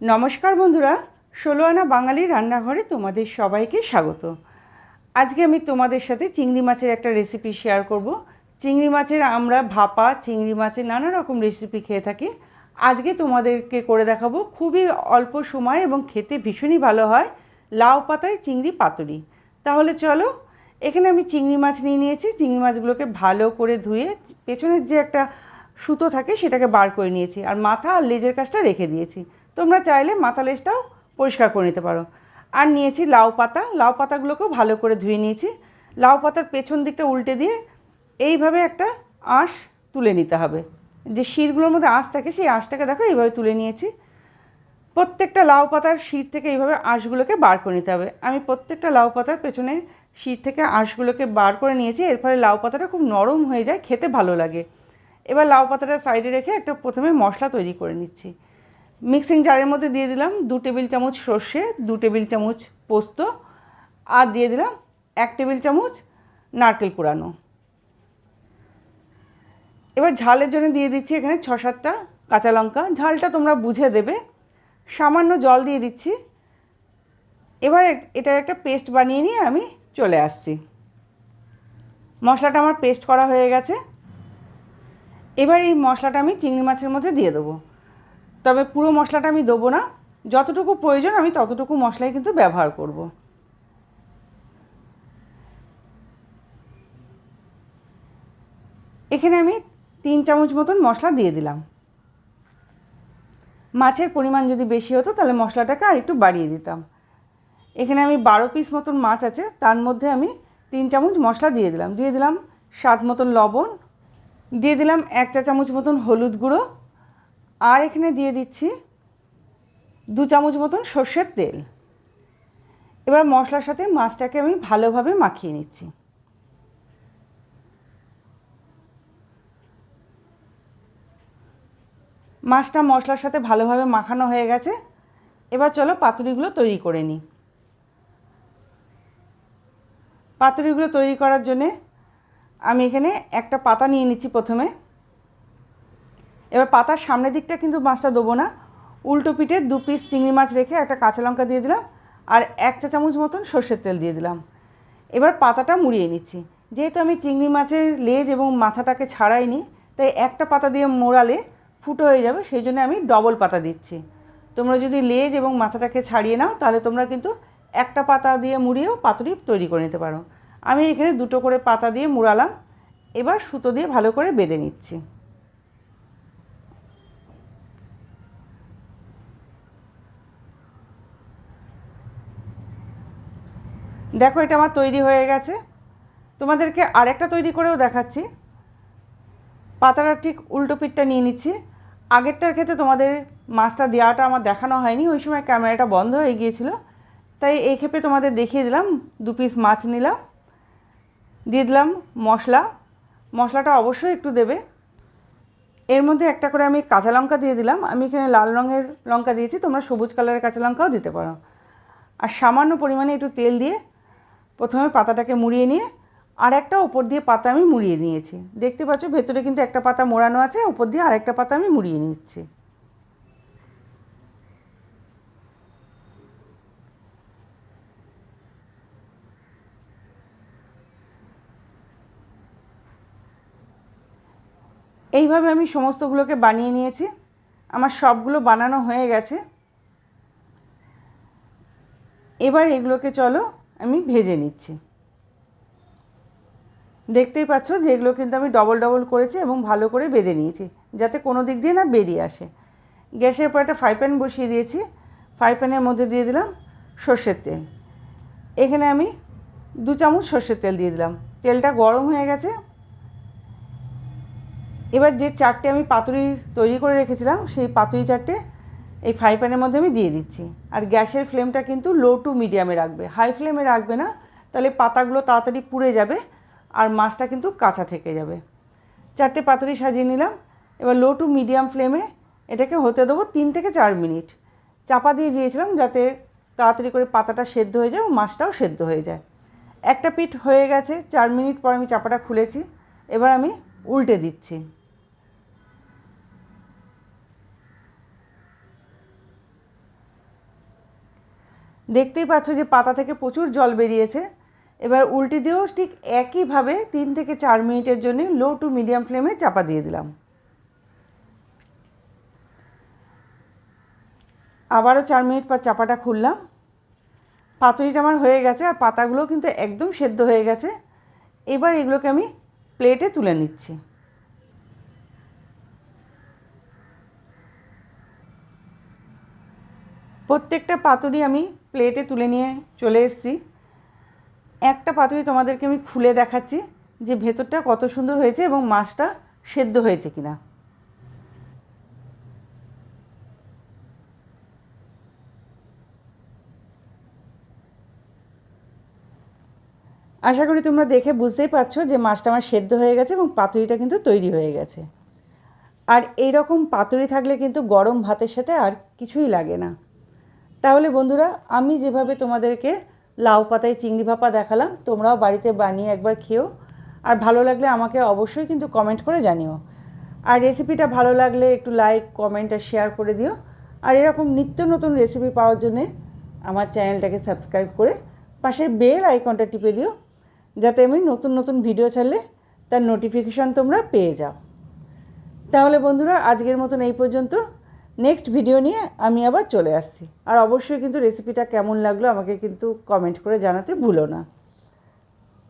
নমস্কার বন্ধুরা ষোলো আনা বাঙালি রান্নাঘরে তোমাদের সবাইকে স্বাগত। আজকে আমি তোমাদের সাথে চিংড়ি মাছের একটা রেসিপি শেয়ার করব। চিংড়ি মাছের আমরা ভাপা, চিংড়ি মাছের নানা রকম রেসিপি খেয়ে থাকি। আজকে তোমাদেরকে করে দেখাবো খুবই অল্প সময় এবং খেতে ভীষণই ভালো হয় লাউ পাতায় চিংড়ি পাতুরি। তাহলে চলো, এখানে আমি চিংড়ি মাছ নিয়ে নিয়েছি। চিংড়ি মাছগুলোকে ভালো করে ধুয়ে পেছনের যে একটা সুতো থাকে সেটাকে বার করে নিয়েছি। আর মাথা আর লেজের কাজটা রেখে দিয়েছি। তোমরা চাইলে মাথা লেজটাও পরিষ্কার করে নিতে পারো। আর নিয়েছি লাউ পাতা। লাউ পাতাগুলোকেও ভালো করে ধুয়ে নিয়েছি। লাউ পাতার পেছন দিকটা উল্টে দিয়ে এইভাবে একটা আঁশ তুলে নিতে হবে। যে শিরগুলোর মধ্যে আঁশ থাকে, সেই আঁশটাকে দেখো এইভাবে তুলে নিয়েছি। প্রত্যেকটা লাউ পাতার শির থেকে এইভাবে আঁশগুলোকে বার করে নিতে হবে। আমি প্রত্যেকটা লাউ পাতার পেছনে শির থেকে আঁশগুলোকে বার করে নিয়েছি। এর ফলে লাউ পাতাটা খুব নরম হয়ে যায়, খেতে ভালো লাগে। এবার লাউ পাতাটা সাইডে রেখে একটা প্রথমে মশলা তৈরি করে নিচ্ছি। মিক্সিং জারের মধ্যে দিয়ে দিলাম দু টেবিল চামচ সর্ষে, দু টেবিল চামচ পোস্ত আর দিয়ে দিলাম এক টেবিল চামচ নারকেল কুড়ানো। এবার ঝালের জন্য দিয়ে দিচ্ছি এখানে ছ সাতটা কাঁচা লঙ্কা। ঝালটা তোমরা বুঝে দেবে। সামান্য জল দিয়ে দিচ্ছি। এবার এটার একটা পেস্ট বানিয়ে নিয়ে আমি চলে আসছি। মশলাটা আমার পেস্ট করা হয়ে গেছে। এবার এই মশলাটা আমি চিংড়ি মাছের মধ্যে দিয়ে দেবো। তবে পুরো মশলাটা আমি দেবো না। যতটুকু প্রয়োজন আমি ততটুকু মশলাই কিন্তু ব্যবহার করব। এখানে আমি তিন চামচ মতন মশলা দিয়ে দিলাম। মাছের পরিমাণ যদি বেশি হতো তাহলে মশলাটাকে আর একটু বাড়িয়ে দিতাম। এখানে আমি বারো পিস মতন মাছ আছে, তার মধ্যে আমি তিন চামচ মশলা দিয়ে দিলাম। দিয়ে দিলাম স্বাদ মতন লবণ, দিয়ে দিলাম এক চা চামচ মতন হলুদ গুঁড়ো আর এখানে দিয়ে দিচ্ছি দু চামচ মতন সর্ষের তেল। এবার মশলার সাথে মাছটাকে আমি ভালোভাবে মাখিয়ে নিচ্ছি। মাছটা মশলার সাথে ভালোভাবে মাখানো হয়ে গেছে। এবার চলো পাতুরিগুলো তৈরি করে নিই। পাতুরিগুলো তৈরি করার জন্যে আমি এখানে একটা পাতা নিয়ে নিচ্ছি প্রথমে। এবার পাতার সামনের দিকটা কিন্তু মাছটা দেবো না। উল্টো পিঠে দু পিস চিংড়ি মাছ রেখে একটা কাঁচা লঙ্কা দিয়ে দিলাম আর এক চা চামচ মতন সর্ষের তেল দিয়ে দিলাম। এবার পাতাটা মুড়িয়ে নিচ্ছি। যেহেতু আমি চিংড়ি মাছের লেজ এবং মাথাটাকে ছাড়াইনি, তাই একটা পাতা দিয়ে মোড়ালে ফুটো হয়ে যাবে, সেই জন্য আমি ডবল পাতা দিচ্ছি। তোমরা যদি লেজ এবং মাথাটাকে ছাড়িয়ে নাও, তাহলে তোমরা কিন্তু একটা পাতা দিয়ে মুড়িয়েও পাতুরি তৈরি করে নিতে পারো। আমি এখানে দুটো করে পাতা দিয়ে মুড়ালাম। এবার সুতো দিয়ে ভালো করে বেঁধে নিচ্ছি। দেখো, এটা আমার তৈরি হয়ে গেছে। তোমাদেরকে আরেকটা তৈরি করেও দেখাচ্ছি। পাতাটা ঠিক উল্টো পিঠটা নিয়ে নিচ্ছি। আগেরটার ক্ষেত্রে তোমাদের মাছটা দেওয়াটা আমার দেখানো হয়নি, ওই সময় ক্যামেরাটা বন্ধ হয়ে গিয়েছিল। তাই এই ক্ষেপে তোমাদের দেখিয়ে দিলাম, দু পিস মাছ নিলাম। দিয়ে দিলাম মশলা। মশলাটা অবশ্যই একটু দেবে। এর মধ্যে একটা করে আমি কাঁচা লঙ্কা দিয়ে দিলাম। আমি এখানে লাল রঙের লঙ্কা দিয়েছি, তোমরা সবুজ কালারের কাঁচা লঙ্কাও দিতে পারো। আর সামান্য পরিমাণে একটু তেল দিয়ে প্রথমে পাতাটাকে মুড়িয়ে নিয়ে, আর একটা ওপর দিয়ে পাতা আমি মুড়িয়ে নিয়েছি। দেখতে পাচ্ছ, ভেতরে কিন্তু একটা পাতা মোড়ানো আছে ওপর দিয়ে আরেকটা পাতা আমি মুড়িয়ে নিচ্ছি। এইভাবে আমি সমস্তগুলোকে বানিয়ে নিয়েছি। আমার সবগুলো বানানো হয়ে গেছে। এবার এগুলোকে চলো আমি ভেজে নিচ্ছি। দেখতেই পাচ্ছ যে এগুলো কিন্তু আমি ডবল ডবল করেছি এবং ভালো করে বেঁধে নিয়েছি, যাতে কোনো দিক দিয়ে না বেরিয়ে আসে। গ্যাসের পর একটা ফ্রাই প্যান বসিয়ে দিয়েছি। ফ্রাই প্যানের মধ্যে দিয়ে দিলাম সর্ষের তেল। এখানে আমি দু চামচ সর্ষের তেল দিয়ে দিলাম। তেলটা গরম হয়ে গেছে। এবার যে চারটে আমি পাতুরি তৈরি করে রেখেছিলাম, সেই পাতুরি চারটে এই ফ্রাই প্যানের মধ্যে আমি দিয়ে দিচ্ছি। আর গ্যাসের ফ্লেমটা কিন্তু লো টু মিডিয়ামে রাখবে। হাই ফ্লেমে রাখবে না, তাহলে পাতাগুলো তাড়াতাড়ি পুড়ে যাবে আর মাছটা কিন্তু কাঁচা থেকে যাবে। চারটে পাতুরি সাজিয়ে নিলাম। এবার লো টু মিডিয়াম ফ্লেমে এটাকে হতে দেবো তিন থেকে চার মিনিট। চাপা দিয়ে দিয়েছিলাম যাতে তাড়াতাড়ি করে পাতাটা সেদ্ধ হয়ে যায় এবং মাছটাও সেদ্ধ হয়ে যায়। একটা পিঠ হয়ে গেছে, চার মিনিট পর আমি চাপাটা খুলেছি। এবার আমি উল্টে দিচ্ছি। দেখতেই পাচ্ছ যে পাতা থেকে প্রচুর জল বেরিয়েছে। এবার উল্টে দিয়েও ঠিক একইভাবে তিন থেকে চার মিনিটের জন্য লো টু মিডিয়াম ফ্লেমে চাপা দিয়ে দিলাম। আবারও চার মিনিট পর চাপাটা খুললাম। পাতুরিটা আমার হয়ে গেছে আর পাতাগুলো কিন্তু একদম সেদ্ধ হয়ে গেছে। এবার এগুলোকে আমি প্লেটে তুলে নিচ্ছি। প্রত্যেকটা পাতুরি আমি প্লেটে তুলে নিয়ে চলে এসেছি। একটা পাতুরি তোমাদেরকে আমি খুলে দেখাচ্ছি যে ভেতরটা কত সুন্দর হয়েছে এবং মাছটা সেদ্ধ হয়েছে কিনা। আশা করি তোমরা দেখে বুঝতেই পারছ যে মাছটা আমার সেদ্ধ হয়ে গেছে এবং পাতুরিটা কিন্তু তৈরি হয়ে গেছে। আর এই রকম পাতুরি থাকলে কিন্তু গরম ভাতের সাথে আর কিছুই লাগে না। তাহলে বন্ধুরা, আমি যেভাবে তোমাদেরকে লাউ পাতায় চিংড়ি ভাপা দেখালাম, তোমরাও বাড়িতে বানিয়ে একবার খেও। আর ভালো লাগলে আমাকে অবশ্যই কিন্তু কমেন্ট করে জানিও। আর রেসিপিটা ভালো লাগলে একটু লাইক কমেন্ট আর শেয়ার করে দিও। আর এরকম নিত্য নতুন রেসিপি পাওয়ার জন্যে আমার চ্যানেলটাকে সাবস্ক্রাইব করে পাশের বেল আইকনটা টিপে দিও, যাতে আমি নতুন নতুন ভিডিও ছাড়লে তার নোটিফিকেশান তোমরা পেয়ে যাও। তাহলে বন্ধুরা, আজকের মতন এই পর্যন্ত। নেক্সট ভিডিও নিয়ে আমি আবার চলে আসছি। আর অবশ্যই কিন্তু রেসিপিটা কেমন লাগল আমাকে কিন্তু কমেন্ট করে জানাতে ভুলো না।